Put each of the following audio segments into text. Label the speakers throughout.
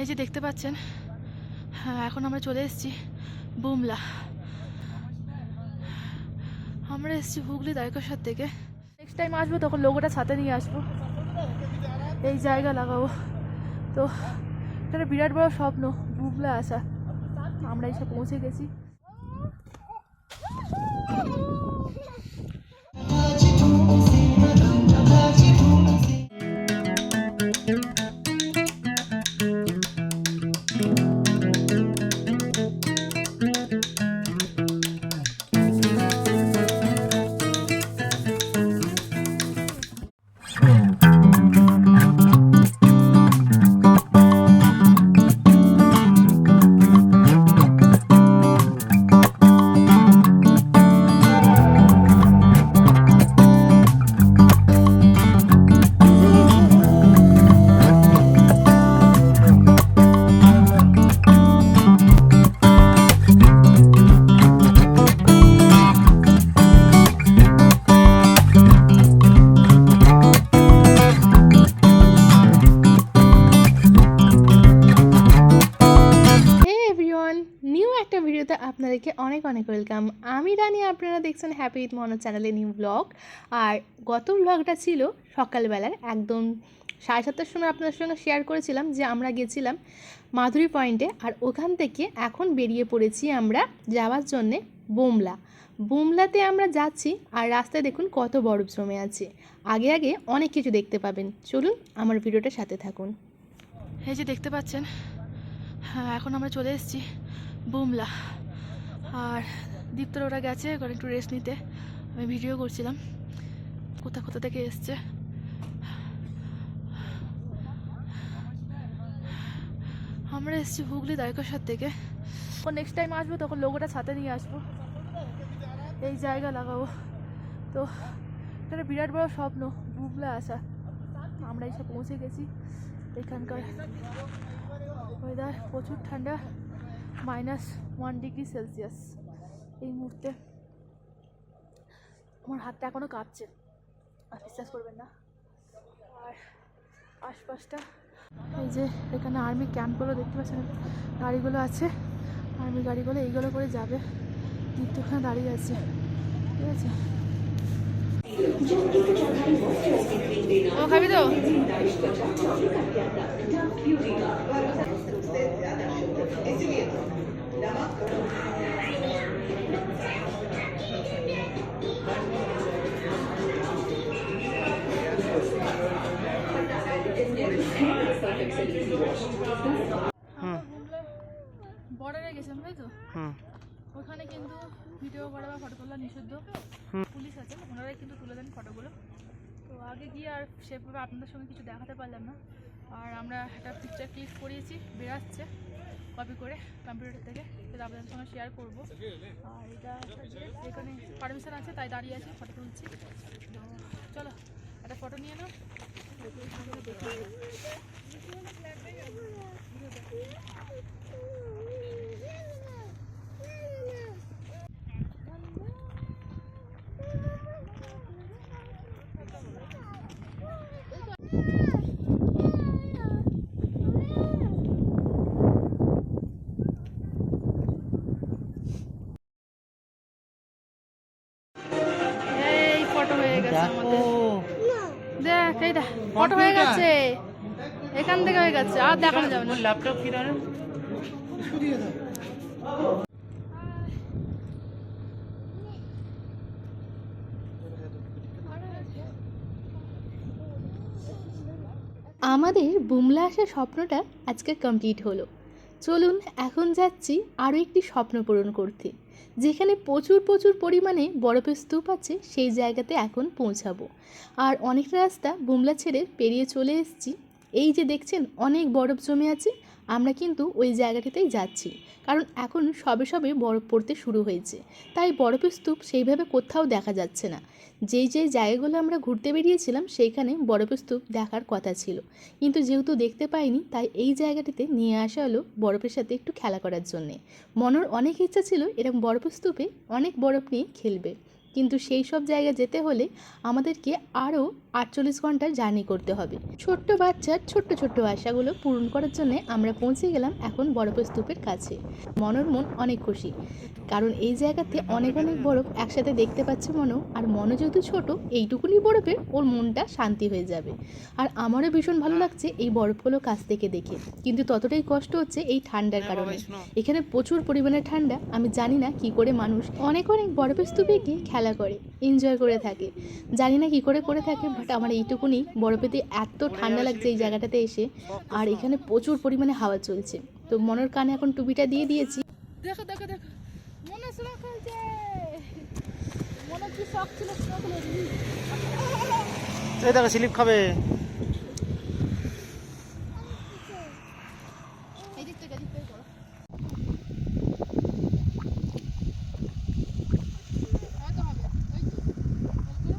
Speaker 1: এই যে দেখতে পাচ্ছেন হ্যাঁ এখন আমরা চলে এসেছি বুমলা। আমরা এসেছি হুগলি দ্বারকাশার থেকে। নেক্সট টাইম আসব, তখন লোগোটা ছাতে নিয়ে আসব। এই জায়গা লাগাবো। তো, এটা বিরাট বড় স্বপ্ন, বুমলা আসা। আমরা এসে পৌঁছে গেছি। একটা ভিডিওতে আপনাদেরকে অনেক অনেক ওয়েলকাম। আমি রানি, আপনারা দেখছেন হ্যাপি উইথ মনো চ্যানেলে নিউ ব্লগ। আর গত ব্লগটা ছিল সকালবেলার, একদম সাড়ে সাতটার সময় আপনাদের সঙ্গে শেয়ার করেছিলাম যে আমরা গেছিলাম মাধুরী পয়েন্টে আর ওখান থেকে এখন বেরিয়ে পড়েছি আমরা যাওয়ার জন্যে বোমলা। বোমলাতে আমরা যাচ্ছি, আর রাস্তায় দেখুন কত বরফ জমে আছে। আগে আগে অনেক কিছু দেখতে পাবেন। চলুন আমার ভিডিওটার সাথে থাকুন। এই যে দেখতে পাচ্ছেন হ্যাঁ এখন আমরা চলে এসেছি। বুমলা। আর দীপ্তর ওরা গেছে ওখানে একটু রেস্ট নিতে। আমি ভিডিও করছিলাম। কোথা কোথা থেকে এসছে? আমরা এসেছি হুগলি দ্বারকাশার থেকে। তখন নেক্সট টাইম আসব, তখন লোগোটা ছাতে নিয়ে আসব। এই জায়গা লাগাবো। তো একটা বিরাট বড় স্বপ্ন, বুমলা আসা। আমরা এসে পৌঁছে গেছি। এখানকার ওয়েদার প্রচুর ঠান্ডা। মাইনাস ওয়ান ডিগ্রি সেলসিয়াস এই মুহূর্তে। আমার হাতটা এখনও কাঁপছে। আর বিশ্বাস করবেন না। আর আশপাশটা, এই যে এখানে আর্মি ক্যাম্পগুলো দেখতে পাচ্ছেন, গাড়িগুলো আছে। আর্মি গাড়িগুলো এইগুলো করে যাবে। দীপ্ত ওখানে দাঁড়িয়ে আছে। ঠিক আছে? খাবি তো? বর্ডারে গেছিলাম তাই তো? ওখানে কিন্তু ভিডিও করা বা ফটো তোলা নিষিদ্ধ। পুলিশ আছে ওনারাই কিন্তু তুলে দেন ফটোগুলো তো আগে গিয়ে আর সেভাবে আপনাদের সঙ্গে কিছু দেখাতে পারলাম না। আর আমরা একটা পিকচার ক্লিক করিয়েছি বেরাচ্ছে। কপি করে কম্পিউটার থেকে সেটা আপনাদের সঙ্গে শেয়ার করব। আর এটা একটা যে এখানে পারমিশন আছে, তাই দাঁড়িয়ে আছি ফটো তুলছি। চলো, একটা ফটো নিয়ে নাও। ফটো আমাদের দেখ এই ফটো হয়ে গেছে। এখান থেকে হয়ে গেছে আর দেখানো যাবে না।
Speaker 2: ল্যাপটপ কিনে
Speaker 3: আমাদের বুমলা আসার স্বপ্নটা আজকে কমপ্লিট হলো। চলুন এখন যাচ্ছি আরও একটি স্বপ্ন পূরণ করতে। যেখানে প্রচুর প্রচুর পরিমাণে বরফের স্তূপ আছে, সেই জায়গাতে এখন পৌঁছাবো। আর অনেকটা রাস্তা, বুমলা ছেড়ে পেরিয়ে চলে এসেছি। এই যে দেখছেন, অনেক বরফ জমে আছে আমরা কিন্তু ওই জায়গাটিতেই যাচ্ছি। কারণ এখন সবে সবে বরফ পড়তে শুরু হয়েছে। তাই বরফের স্তূপ সেইভাবে কোথাও দেখা যাচ্ছে না। যেই যেই জায়গাগুলো আমরা ঘুরতে বেরিয়েছিলাম, সেইখানে বরফের স্তূপ দেখার কথা ছিল। কিন্তু যেহেতু দেখতে পাইনি, তাই এই জায়গাটিতে নিয়ে আসা হলো বরফের সাথে একটু খেলা করার জন্যে। মনের অনেক ইচ্ছা ছিল এরকম বরফের স্তূপে অনেক বরফ নিয়ে খেলবে। কিন্তু সেই সব জায়গা যেতে হলে আমাদেরকে আরও আটচল্লিশ ঘণ্টার জার্নি করতে হবে। ছোট্ট বাচ্চার ছোট্ট ছোট্ট আশাগুলো পূরণ করার জন্য আমরা পৌঁছে গেলাম এখন বরফের স্তূপের কাছে। মনর মন অনেক খুশি কারণ এই জায়গাতে অনেক অনেক বরফ একসাথে দেখতে পাচ্ছে মনো আর মনো যেহেতু ছোট এইটুকুনি বরফে ওর মনটা শান্তি হয়ে যাবে। আর আমারও ভীষণ ভালো লাগছে এই বরফগুলো কাছ থেকে দেখে কিন্তু ততটাই কষ্ট হচ্ছে এই ঠান্ডার কারণে। এখানে প্রচুর পরিমাণে ঠান্ডা আমি জানি না কি করে মানুষ অনেক অনেক বরফের স্তূপে গিয়ে খেলা করে এনজয় করে থাকে। জানি না কী করে করে থাকে বাট আমার এইটুকুনি বরফেতে এত ঠান্ডা লাগছে এই জায়গাটাতে এসে আর এখানে প্রচুর পরিমাণে হাওয়া চলছে। তো মনের কানে এখন টুপিটা দিয়ে দিয়েছি।
Speaker 1: দেখো দেখো দেখো মনে শোনা খেলছে মনে কি শখ ছিল
Speaker 2: দেখো স্লিপ খাবে
Speaker 1: এই দিক থেকে এদিক থেকে করো হয়তো হবে ওই তো। ওই তো।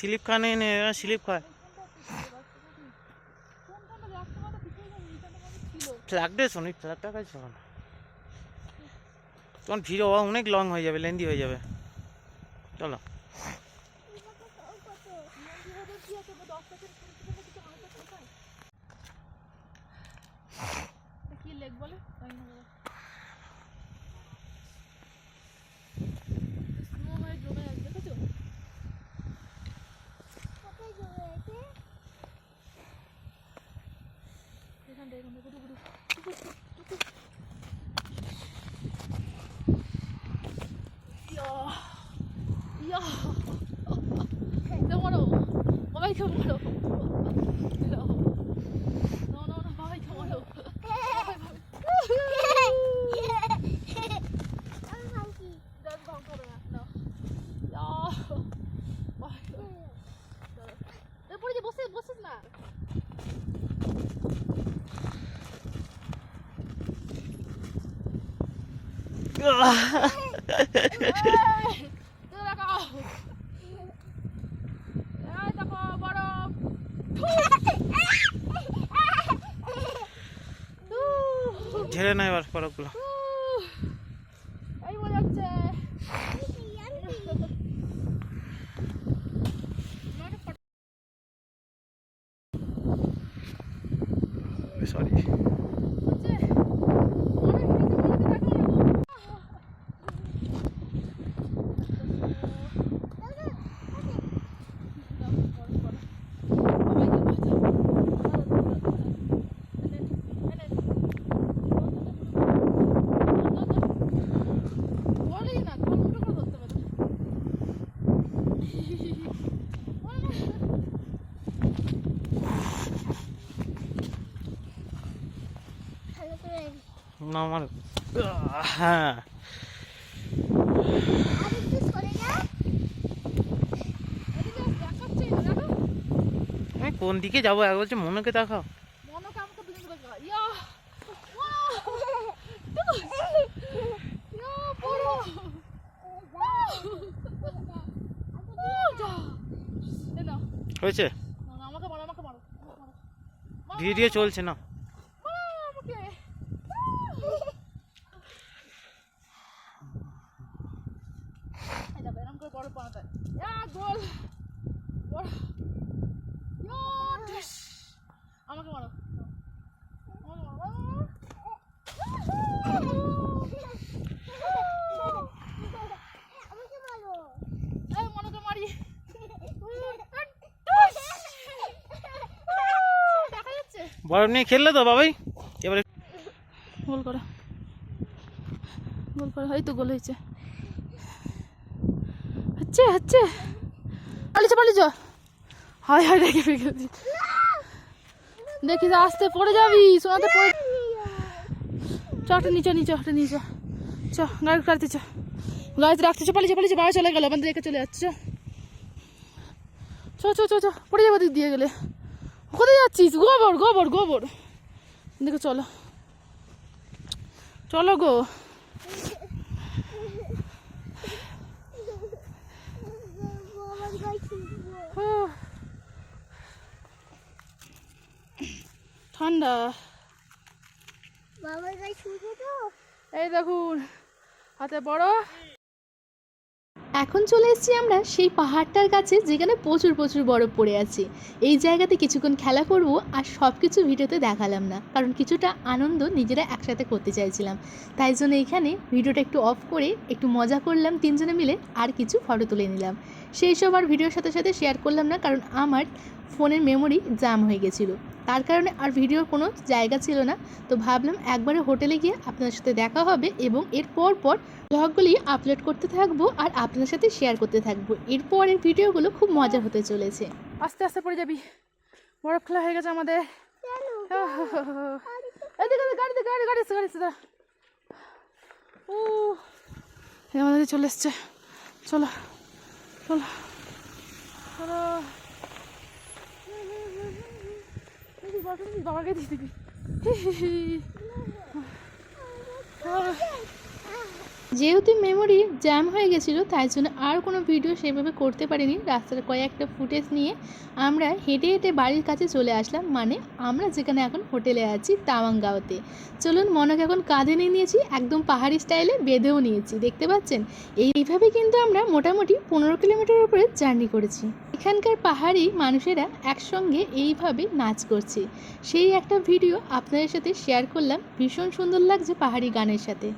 Speaker 2: স্লিপ খানে নে স্লিপ খায় ফ্ল্যাগটা শোনি ফ্ল্যাগটা কাজ শোন তখন ভিড় হওয়া অনেক লং হয়ে যাবে লেন্দি হয়ে যাবে চলো
Speaker 1: কি লেগ বলে Ja. এরপরে যে বসে বসিস না
Speaker 2: ঝেড়ে না এবার বরফগুলো
Speaker 1: এই মনে হচ্ছে
Speaker 2: সরি না আমার হ্যাঁ। আমি কোন দিকে যাব? এক বলছে মনেকে দেখাও। হয়েছে।
Speaker 1: মারো,
Speaker 2: ভিডিও চলছে না
Speaker 1: মারো আমাকে এই দেখো, এরম করে বড় বানাতে হয়। ইয়া, গোল বড়। আমাকে মারো। আমাকে মারো, মারো, মারো। এই মনকে মারি। দেখা যাচ্ছে?
Speaker 2: বরফ নিয়ে খেললে তো বাবাই। এবারে
Speaker 1: গোল করো। গোল করো হয়তো গোল হয়েছে। হচ্ছে হচ্ছে। পালিয়েছে, পালিয়েছ। হায় হায়, দেখে ফেলে দেখি। আসতে পড়ে যাবি, সোনাতে পড়ে চ একটা নিচে নিচে একটা নিচে। চ, গাড়ি গাড়িতে চ। গাড়িতে চ, পালিয়েছে পালিয়েছে, বাবা চলে গেল আমাদের রেখে চলে যাচ্ছে চ চ চ চ, পড়ে যাব দিক দিয়ে গেলে। কোথায় যাচ্ছিস? গোবর গোবর গোবর। দেখো, চলো। চলো গো। ঠান্ডা।
Speaker 4: বাবার গায়ে শুয়ে তো
Speaker 1: এই দেখুন হাতে বড়।
Speaker 3: এখন চলে এসেছি আমরা সেই পাহাড়টার কাছে যেখানে প্রচুর প্রচুর বরফ পড়ে আছে। এই জায়গাতে কিছুক্ষণ খেলা করব আর সব কিছু ভিডিওতে দেখালাম না, কারণ কিছুটা আনন্দ নিজেরা একসাথে করতে চাইছিলাম। তাই জন্য এখানে ভিডিওটা একটু অফ করে একটু মজা করলাম তিনজনে মিলে আর কিছু ফটো তুলে নিলাম। সেই সব আর ভিডিওর সাথে সাথে শেয়ার করলাম না, কারণ আমার ফোনের মেমোরি জাম হয়ে গেছিল। তার কারণে আর ভিডিওর কোনো জায়গা ছিল না। তো ভাবলাম একবারে হোটেলে গিয়ে আপনার সাথে দেখা হবে এবং এর পর পর ব্লগগুলি আপলোড করতে থাকব আর আপনার সাথে শেয়ার করতে থাকব। এরপরের ভিডিওগুলো খুব মজা হতে চলেছে।
Speaker 1: আস্তে আস্তে পড়ে যাবি। বরফ খেলা হয়ে গেছে আমাদের। গাড়িতে গাড়ি গাড়ি ও আমাদের চলে এসছে। চলো চলো। চলো এই যে বরফটা দিবি, বাবাকে দিয়ে দিবি।
Speaker 3: যেহেতু মেমোরি জ্যাম হয়ে গেছিল, তাই জন্য আর কোনো ভিডিও সেভাবে করতে পারিনি। রাস্তার কয়েকটা ফুটেজ নিয়ে আমরা হেঁটে হেঁটে বাড়ির কাছে চলে আসলাম। মানে আমরা যেখানে এখন হোটেলে আছি তাওয়াঙ্গাওতে চলুন মনকে এখন কাঁধে নিয়ে নিয়েছি, একদম পাহাড়ি স্টাইলে বেঁধেও নিয়েছি। দেখতে পাচ্ছেন? এইভাবে কিন্তু আমরা মোটামুটি পনেরো কিলোমিটার উপরে জার্নি করেছি। এখানকার পাহাড়ি মানুষেরা একসঙ্গে এইভাবে নাচ করছে। সেই একটা ভিডিও আপনাদের সাথে শেয়ার করলাম। ভীষণ সুন্দর লাগছে পাহাড়ি গানের সাথে।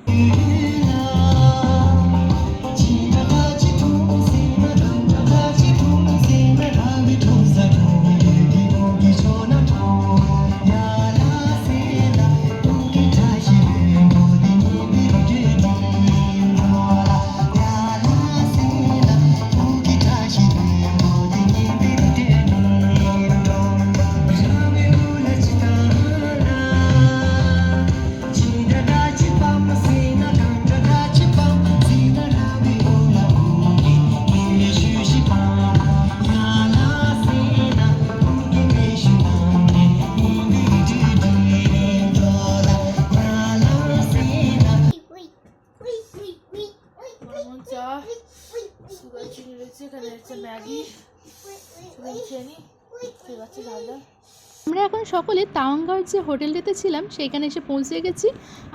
Speaker 3: আমরা এখন সকলে তাওয়াঙ্গার যে হোটেলটাতে ছিলাম সেখানে এসে পৌঁছে গেছি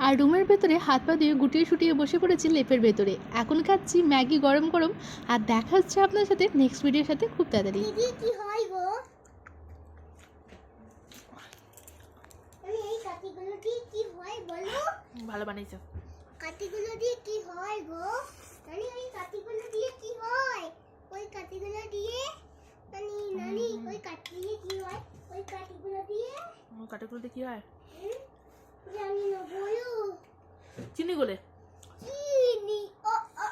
Speaker 3: আর রুমের ভেতরে হাত পা দিয়ে গুটিয়ে শুটিয়ে বসে পড়েছি লেপের ভেতরে। এখন খাচ্ছি ম্যাগি গরম গরম আর দেখা হচ্ছে আপনার সাথে নেক্সট ভিডিওর সাথে খুব তাড়াতাড়ি।
Speaker 4: কি হয় গো? আমি দিয়ে কি হয় বলো?
Speaker 1: ভালো
Speaker 4: কাঠিগুলো দিয়ে কি হয় গো? নানি ওই দিয়ে কি হয়? ওই দিয়ে নানি নানি ওই কাঠি দিয়ে কি হয়? ওই কাঠিগুলো দিয়ে?
Speaker 1: ওই কাঠিগুলো দিয়ে কি হয়?
Speaker 4: জানি না বলো।
Speaker 1: চিনি গোলে? চিনি ও ও